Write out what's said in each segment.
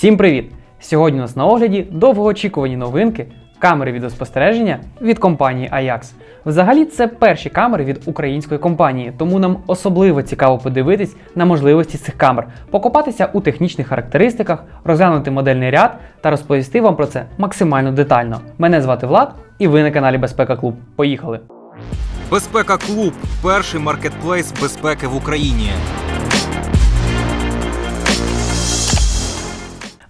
Всім привіт! Сьогодні у нас на огляді довгоочікувані новинки камери відеоспостереження від компанії Ajax. Взагалі, це перші камери від української компанії, тому нам особливо цікаво подивитись на можливості цих камер, покопатися у технічних характеристиках, розглянути модельний ряд та розповісти вам про це максимально детально. Мене звати Влад, і ви на каналі Безпека Клуб. Поїхали! Безпека Клуб перший маркетплейс безпеки в Україні.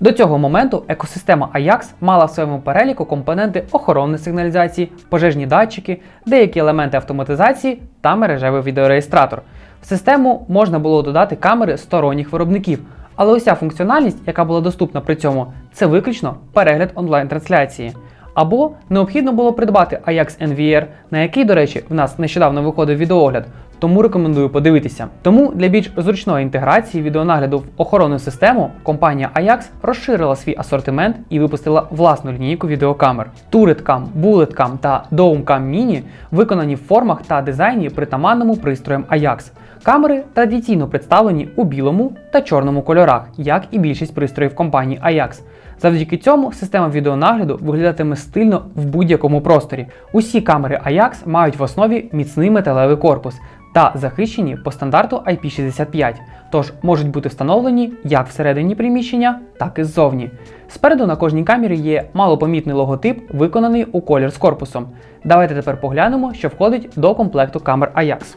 До цього моменту екосистема Ajax мала в своєму переліку компоненти охоронної сигналізації, пожежні датчики, деякі елементи автоматизації та мережевий відеореєстратор. В систему можна було додати камери сторонніх виробників, але уся функціональність, яка була доступна при цьому, це виключно перегляд онлайн-трансляції. Або необхідно було придбати Ajax NVR, на який, до речі, в нас нещодавно виходив відеоогляд, тому рекомендую подивитися. Тому для більш зручної інтеграції відеонагляду в охоронну систему компанія Ajax розширила свій асортимент і випустила власну лінійку відеокамер. TurretCam, BulletCam та DomeCam Mini виконані в формах та дизайні притаманному пристроям Ajax. Камери традиційно представлені у білому та чорному кольорах, як і більшість пристроїв компанії Ajax. Завдяки цьому система відеонагляду виглядатиме стильно в будь-якому просторі. Усі камери Ajax мають в основі міцний металевий корпус та захищені по стандарту IP65, тож можуть бути встановлені як всередині приміщення, так і ззовні. Спереду на кожній камері є малопомітний логотип, виконаний у колір з корпусом. Давайте тепер поглянемо, що входить до комплекту камер Ajax.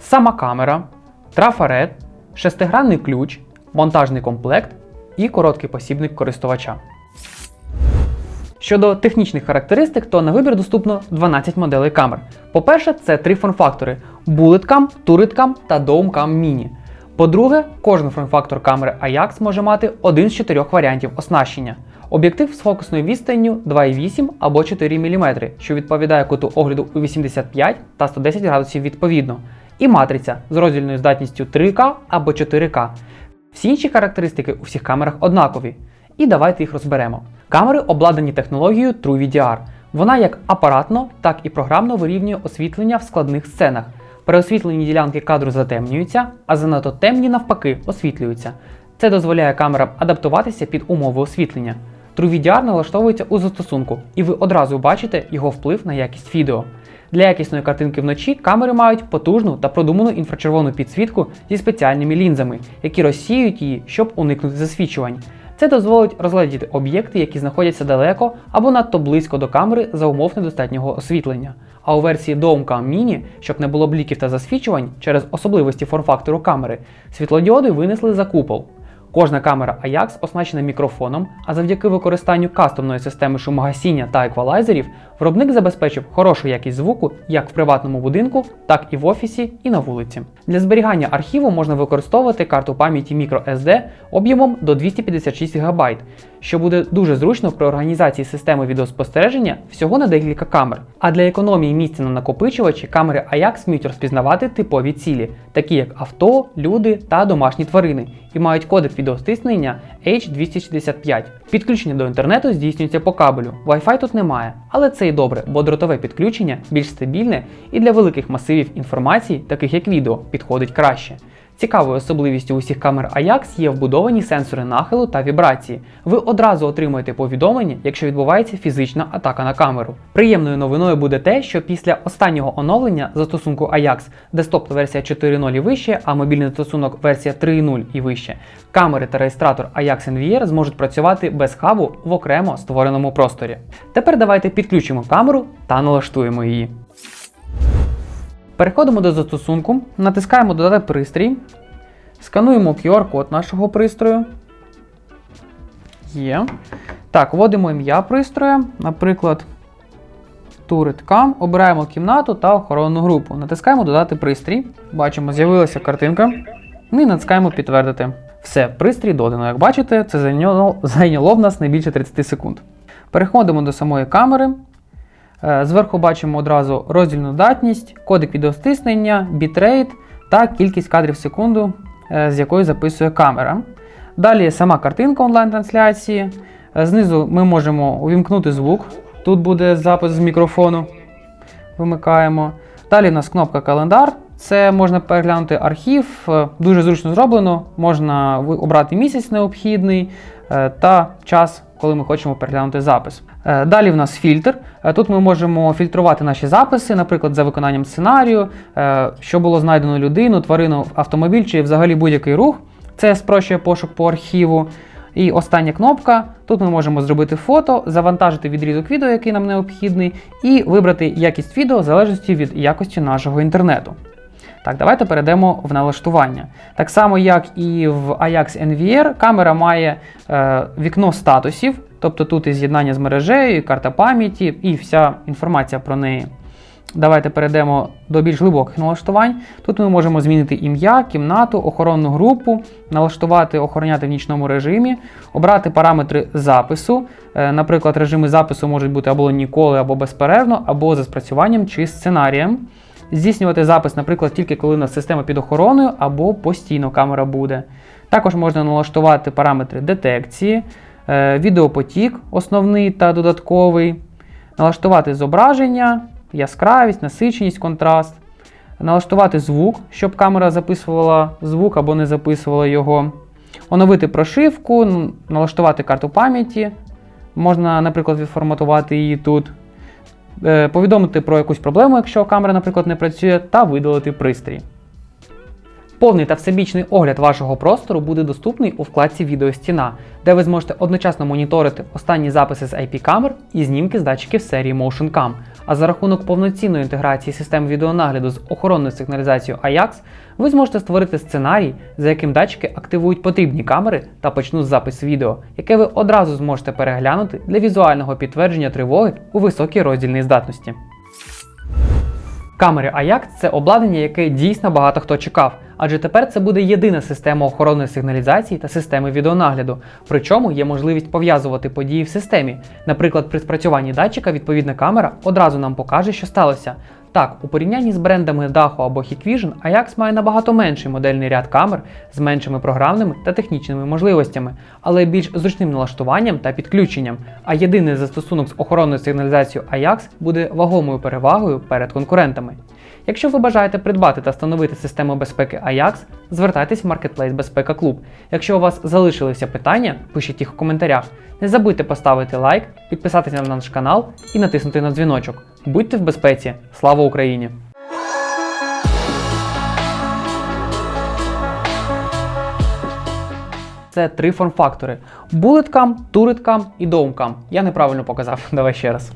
Сама камера, трафарет, шестигранний ключ, монтажний комплект і короткий посібник користувача. Щодо технічних характеристик, то на вибір доступно 12 моделей камер. По-перше, це три форм-фактори: BulletCam, TurretCam та DomeCam Mini. По-друге, кожен форм-фактор камери Ajax може мати один з чотирьох варіантів оснащення. Об'єктив з фокусною відстанню 2,8 або 4 мм, що відповідає куту огляду у 85 та 110 градусів відповідно. І матриця з роздільною здатністю 3К або 4К. Всі інші характеристики у всіх камерах однакові. І давайте їх розберемо. Камери обладнані технологією TrueVDR. Вона як апаратно, так і програмно вирівнює освітлення в складних сценах. Переосвітлені ділянки кадру затемнюються, а занадто темні навпаки освітлюються. Це дозволяє камерам адаптуватися під умови освітлення. TrueVDR налаштовується у застосунку, і ви одразу бачите його вплив на якість відео. Для якісної картинки вночі камери мають потужну та продуману інфрачервону підсвітку зі спеціальними лінзами, які розсіюють її, щоб уникнути засвічувань. Це дозволить розглядіти об'єкти, які знаходяться далеко або надто близько до камери за умов недостатнього освітлення. А у версії DomeCam Mini, щоб не було бліків та засвічувань через особливості форм-фактору камери, світлодіоди винесли за купол. Кожна камера Ajax оснащена мікрофоном, а завдяки використанню кастомної системи шумогасіння та еквалайзерів виробник забезпечив хорошу якість звуку як в приватному будинку, так і в офісі і на вулиці. Для зберігання архіву можна використовувати карту пам'яті microSD об'ємом до 256 ГБ, що буде дуже зручно при організації системи відеоспостереження всього на декілька камер. А для економії місця на накопичувачі камери Ajax вміють розпізнавати типові цілі, такі як авто, люди та домашні тварини, і мають кодек відеостиснення H265. Підключення до інтернету здійснюється по кабелю. Wi-Fi тут немає, але це і добре, бо дротове підключення більш стабільне і для великих масивів інформації, таких як відео, підходить краще. Цікавою особливістю усіх камер Ajax є вбудовані сенсори нахилу та вібрації. Ви одразу отримуєте повідомлення, якщо відбувається фізична атака на камеру. Приємною новиною буде те, що після останнього оновлення застосунку Ajax, десктоп версія 4.0 і вище, а мобільний застосунок версія 3.0 і вище, камери та реєстратор Ajax NVR зможуть працювати без хабу в окремо створеному просторі. Тепер давайте підключимо камеру та налаштуємо її. Переходимо до застосунку, натискаємо Додати пристрій, скануємо QR-код нашого пристрою. Є. Так, вводимо ім'я пристрою, наприклад, TurretCam, обираємо кімнату та охоронну групу. Натискаємо Додати пристрій. Бачимо, з'явилася картинка. Ну і натискаємо Підтвердити. Все, пристрій додано. Як бачите, це зайняло, зайняло в нас не більше 30 секунд. Переходимо до самої камери. Е, Зверху бачимо одразу роздільну датність, кодик відеостиснення, бітрейт та кількість кадрів в секунду, е, з якої записує камера. Далі сама картинка онлайн-трансляції. Е, Знизу ми можемо увімкнути звук. Тут буде запис з мікрофону. Вимикаємо. Далі у нас кнопка календар це можна переглянути архів, е, дуже зручно зроблено. Можна обрати місяць необхідний е, та час, коли ми хочемо переглянути запис. Е, Далі в нас фільтр. Тут ми можемо фільтрувати наші записи, наприклад, за виконанням сценарію, що було знайдено людину, тварину, автомобіль чи взагалі будь-який рух. Це спрощує пошук по архіву. І остання кнопка. Тут ми можемо зробити фото, завантажити відрізок відео, який нам необхідний, і вибрати якість відео в залежності від якості нашого інтернету. Так, давайте перейдемо в налаштування. Так само, як і в Ajax NVR, камера має е, вікно статусів, тобто тут і з'єднання з мережею, і карта пам'яті, і вся інформація про неї. Давайте перейдемо до більш глибоких налаштувань. Тут ми можемо змінити ім'я, кімнату, охоронну групу, налаштувати охороняти в нічному режимі, обрати параметри запису. Е, Наприклад, режими запису можуть бути або ніколи, або безперервно, або за спрацюванням чи сценарієм. Здійснювати запис, наприклад, тільки коли у нас система під охороною, або постійно камера буде. Також можна налаштувати параметри детекції, е, відеопотік, основний та додатковий, налаштувати зображення, яскравість, насиченість, контраст, налаштувати звук, щоб камера записувала звук або не записувала його, оновити прошивку, налаштувати карту пам'яті. Можна, наприклад, відформатувати її тут, повідомити про якусь проблему, якщо камера, наприклад, не працює, та видалити пристрій. Повний та всебічний огляд вашого простору буде доступний у вкладці Відеостіна, де ви зможете одночасно моніторити останні записи з IP-камер і знімки з датчиків серії MotionCam. А за рахунок повноцінної інтеграції систем відеонагляду з охоронною сигналізацією AJAX, ви зможете створити сценарій, за яким датчики активують потрібні камери та почнуть запис відео, яке ви одразу зможете переглянути для візуального підтвердження тривоги у високій роздільній здатності. Камери Ajax – це обладнання, яке дійсно багато хто чекав, адже тепер це буде єдина система охоронної сигналізації та системи відеонагляду. Причому є можливість пов'язувати події в системі. Наприклад, при спрацюванні датчика відповідна камера одразу нам покаже, що сталося. Так, у порівнянні з брендами Daho або Hikvision, Ajax має набагато менший модельний ряд камер з меншими програмними та технічними можливостями, але більш зручним налаштуванням та підключенням. А єдиний застосунок з охоронною сигналізацією Ajax буде вагомою перевагою перед конкурентами. Якщо ви бажаєте придбати та встановити систему безпеки Ajax, звертайтесь в Marketplace Безпека Клуб. Якщо у вас залишилися питання, пишіть їх у коментарях. Не забудьте поставити лайк, підписатися на наш канал і натиснути на дзвіночок. Будьте в безпеці! Слава Україні! Це три форм-фактори: Bulletcam, Turretcam і Domecam. Я неправильно показав. Давай ще раз.